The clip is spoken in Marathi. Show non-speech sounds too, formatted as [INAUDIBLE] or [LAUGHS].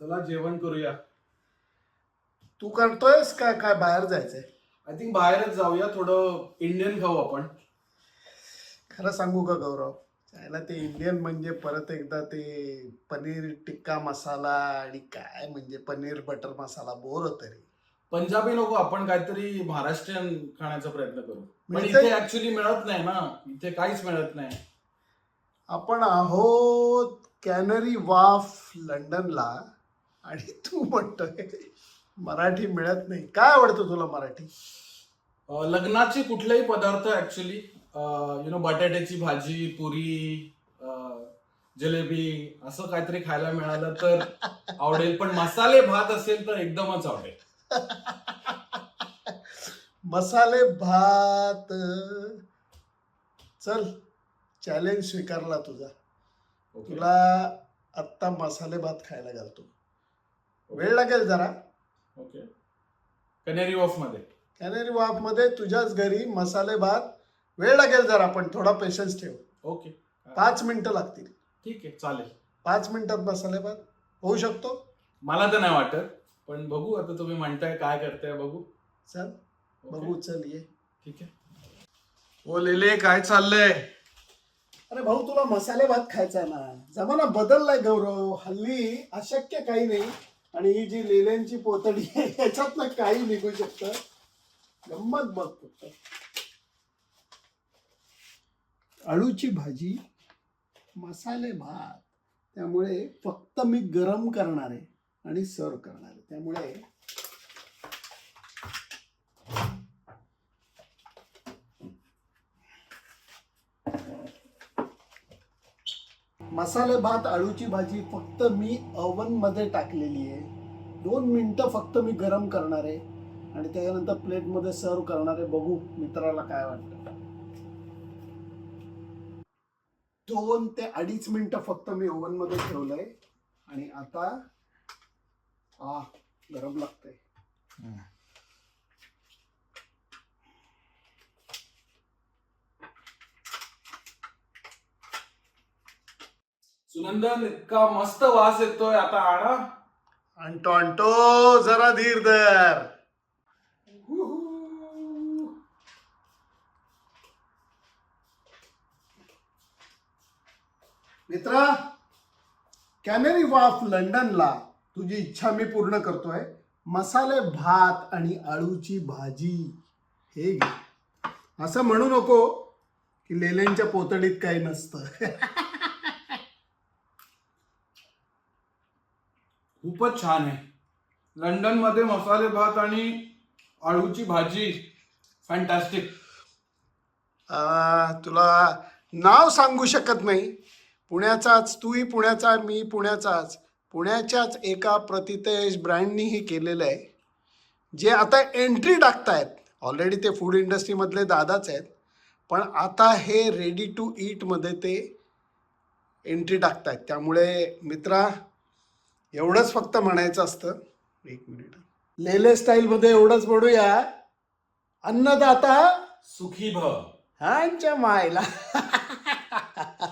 चला जेवण करूया. तू करतोयस काय काय बाहेर जायचंय? आय थिंक बाहेरच जाऊया थोडं इंडियन खाऊ आपण. खरं सांगू का गौरव? त्याला ते इंडियन म्हणजे परत एकदा ते पनीर टिक्का मसाला आणि काय म्हणजे पनीर बटर मसाला बोर होत रे. पंजाबी नको आपण काहीतरी महाराष्ट्रीयन खाण्याचा प्रयत्न करू. पण मिळतंय? इथे ऍक्च्युली मिळत नाही ना. इथे काहीच मिळत नाही. आपण आहोत कॅनरी वाफ लंडनला. आणि तू म्हणतोय मराठी मिळत नाही. काय आवडतं तुला मराठी? लग्नाचे कुठलेही पदार्थ ऍक्च्युली यु नो बटाट्याची भाजी पुरी जलेबी असं काहीतरी खायला मिळालं तर आवडेल. पण मसाले भात असेल तर एकदमच आवडेल. मसाले भात चल चॅलेंज स्वीकारला तुझा. ओके तुला आत्ता मसाले भात खायला घालतो. वेळ लागेल जरा. ओके. कनेरी वॉफमध्ये कॅनरी वाफमध्ये तुझ्याच घरी मसाले भात. वेळ लागेल जरा पण थोडा पेशन्स ठेव. ओके. पाच मिनिटं लागतील. ठीक आहे चालेल. पाच मिनिटात मसाले भात. होऊ शकतो? मला तर नाही वाटत पण बघू आता तुम्ही म्हणताय काय करताय बघू. चल बघू चल ये. ठीक आहे. ओ लेले काय चाललंय? अरे भाऊ तुला मसाले भात खायचा ना. जमाना बदललाय गौरव. हल्ली अशक्य काही नाही. आणि ही जी लेल्यांची पोतडी आहे याच्यातनं काही निघू शकतं. गंमत बघ फक्त. अळूची भाजी मसाले भात त्यामुळे फक्त मी गरम करणार आहे आणि सर्व करणार. आहे त्यामुळे मसाले भात आळूची भाजी फक्त मी अवनमध्ये मध्ये टाकलेली आहे. दोन मिनटं फक्त मी गरम करणार आहे. आणि त्याच्यानंतर प्लेटमध्ये सर्व करणार आहे. बघू मित्राला काय वाटतं. दोन ते अडीच मिनिटं फक्त मी ओव्हनमध्ये ठेवलंय. आणि आता आ गरम लागतंय. सुनंदन इतका मस्त वास येतोय आता आणा. आणतो आणतो जरा धीर धर. मित्रा कॅनरी वाफ लंडनला तुझी इच्छा मी पूर्ण करतोय. मसाले भात आणि आळूची भाजी. हे घे. असं म्हणू नको की लेल्यांच्या पोतडीत काही नसतं. [LAUGHS] खूपच छान आहे. लंडनमध्ये मसाले भात आणि आळूची भाजी फॅन्टॅस्टिक आ, तुला नाव सांगू शकत नाही. पुण्याचाच तूही पुण्याचा मी पुण्याचाच. पुण्याच्याच एका प्रतितेश ब्रँडनी हे केलेलं आहे. जे आता एंट्री टाकतायत. ऑलरेडी ते फूड इंडस्ट्रीमधले दादाच आहेत. पण आता हे रेडी टू ईटमध्ये ते एंट्री टाकतायत. त्यामुळे मित्रा एवढंच फक्त म्हणायचं असतं. एक मिनिट. लेले स्टाईलमध्ये एवढंच म्हणूया अन्नदाता सुखी भव. हांच्या मायला. [LAUGHS]